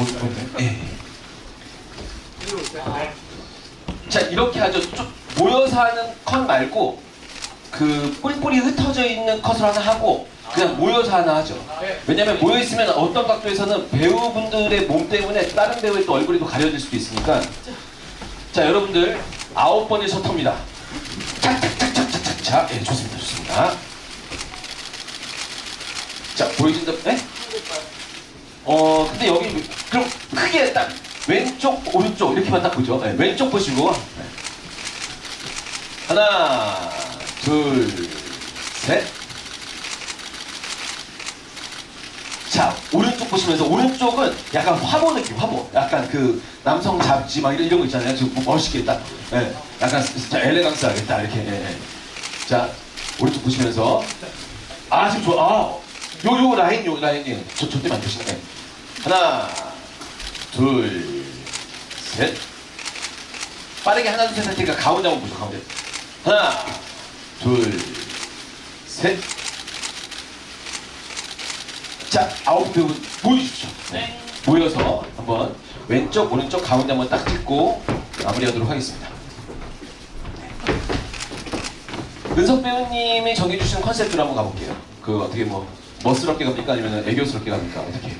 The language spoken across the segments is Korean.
보- 보이나요? 예. 자 이렇게 하죠. 좀 모여서 하는 컷 말고 그 뿔뿔이 흩어져 있는 컷을 하나 하고 그냥 모여서 하나 하죠. 왜냐면 모여 있으면 어떤 각도에서는 배우분들의 몸 때문에 다른 배우의 또 얼굴이 또 가려질 수도 있으니까 자 여러분들 아홉 번의 셔터입니다. 착착착착착착 예 좋습니다 좋습니다. 자 보여준다. 네? 어 근데 여기 그럼 크게 딱 왼쪽 오른쪽 이렇게만 딱 보죠. 네, 왼쪽 보시고 네. 하나 둘 셋. 자 오른쪽 보시면서 오른쪽은 약간 화보 느낌 화보 약간 그 남성 잡지 막 이런, 이런 거 있잖아요 좀 멋있게 딱 예, 약간 진짜 엘레강스하게 딱 이렇게 예, 예. 자 오른쪽 보시면서 아 지금 좋아 아 요 요 라인 요 라인이 저, 저 때만 드시네 하나 둘 셋 빠르게 하나 둘 셋 할 테니까 가운데 한번 보죠 가운데 하나 둘 셋 자, 아홉 배우 모여주십시오. 네. 모여서 한번 왼쪽, 오른쪽, 가운데 한번 딱 찍고 마무리하도록 하겠습니다. 네. 은석 배우님이 정해주신 컨셉으로 한번 가볼게요. 그 어떻게 뭐 멋스럽게 갑니까? 아니면 애교스럽게 갑니까? 어떻게?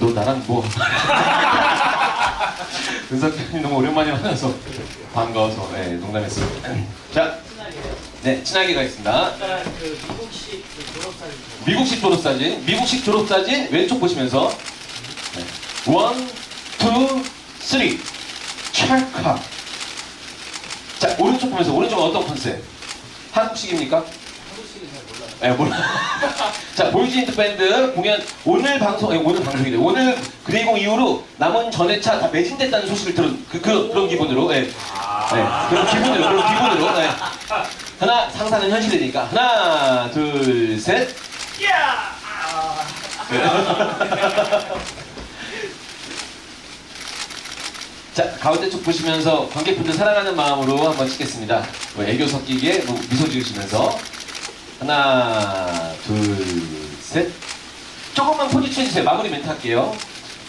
너 나랑 뭐 은석 배우님 너무 오랜만에 만나서 반가워서 네, 농담했어요. 자, 네, 친하게 가겠습니다. 그 미국식 그 졸업사진 미국식 졸업사진, 미국식 졸업사진 왼쪽 보시면서 네. 원, 투, 쓰리 찰칵 자 오른쪽 보면서 오른쪽은 어떤 컨셉? 한국식입니까? 한국식은 잘 몰라요. 네, 몰라. 자, 보이즈인트 밴드 공연 오늘 방송, 아니, 오늘 방송이래. 오늘 그레이공 이후로 남은 전회차 다 매진됐다는 소식을 들은 그, 그 그런 기분으로, 네. 네, 그런 기분으로, 그런 기분으로. 네. 하나 상상은 현실이니까 하나, 둘, 셋. 야! 아, 자, 가운데 쪽 보시면서 관객분들 사랑하는 마음으로 한번 찍겠습니다. 뭐 애교 섞이게 뭐 미소 지으시면서 하나, 둘, 셋. 조금만 포즈 취해주세요. 마무리 멘트 할게요.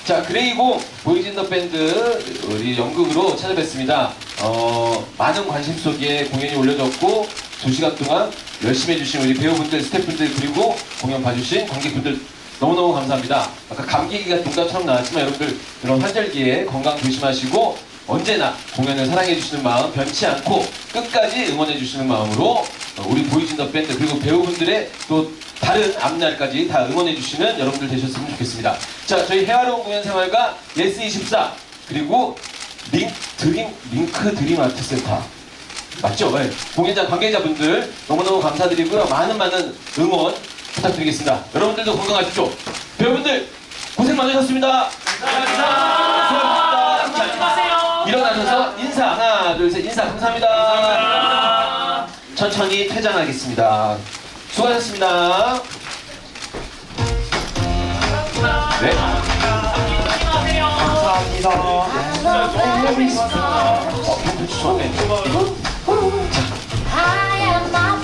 자, 그레이고 보이진 더 밴드 우리 연극으로 찾아뵙습니다. 어, 많은 관심 속에 공연이 올려졌고 두 시간 동안 열심히 해주신 우리 배우분들, 스태프분들 그리고 공연 봐주신 관객분들 너무너무 감사합니다. 아까 감기기가 농담처럼 나왔지만 여러분들 이런 환절기에 건강 조심하시고 언제나 공연을 사랑해주시는 마음 변치 않고 끝까지 응원해주시는 마음으로 어, 우리 보이진 더 밴드 그리고 배우분들의 또 다른 앞날까지 다 응원해 주시는 여러분들 되셨으면 좋겠습니다. 자, 저희 해화로운 공연 생활과 예스24 그리고 링, 드림, 링크 드림 아트 센터 맞죠? 네. 공연장 관계자분들 너무너무 감사드리고요. 많은 많은 응원 부탁드리겠습니다. 여러분들도 건강하십시오. 배우분들 고생 많으셨습니다. 감사합니다. 수고하셨습니다. 일어나셔서 인사 하나 둘 셋 인사 감사합니다. 천천히 퇴장하겠습니다. 수고하셨습니다. 네. 안녕하세요. 어.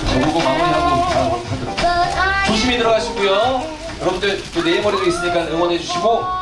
저보고 마무리하고 다 하더라고요. 조심히 들어가시고요. 여러분들 또 내일 모레도 있으니까 응원해 주시고